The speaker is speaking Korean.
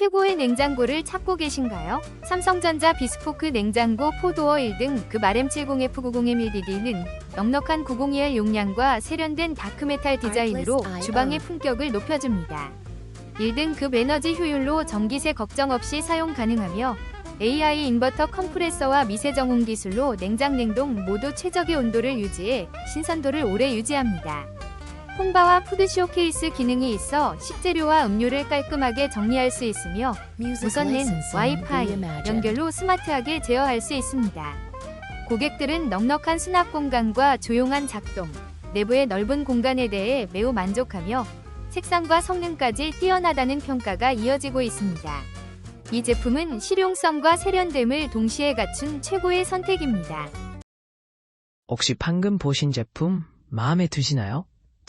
최고의 냉장고를 찾고 계신가요? 삼성전자 비스포크 냉장고 포도어 1등 급 RM70F90M1DD는 넉넉한 902L 용량과 세련된 다크메탈 디자인으로 주방의 품격을 높여줍니다. 1등급 에너지 효율로 전기세 걱정 없이 사용 가능하며 AI 인버터 컴프레서와 미세 정온 기술로 냉장 냉동 모두 최적의 온도를 유지해 신선도를 오래 유지합니다. 홈바와 푸드 쇼케이스 기능이 있어 식재료와 음료를 깔끔하게 정리할 수 있으며 무선랜, 와이파이 연결로 스마트하게 제어할 수 있습니다. 고객들은 넉넉한 수납 공간과 조용한 작동, 내부의 넓은 공간에 대해 매우 만족하며 색상과 성능까지 뛰어나다는 평가가 이어지고 있습니다. 이 제품은 실용성과 세련됨을 동시에 갖춘 최고의 선택입니다. 혹시 방금 보신 제품 마음에 드시나요?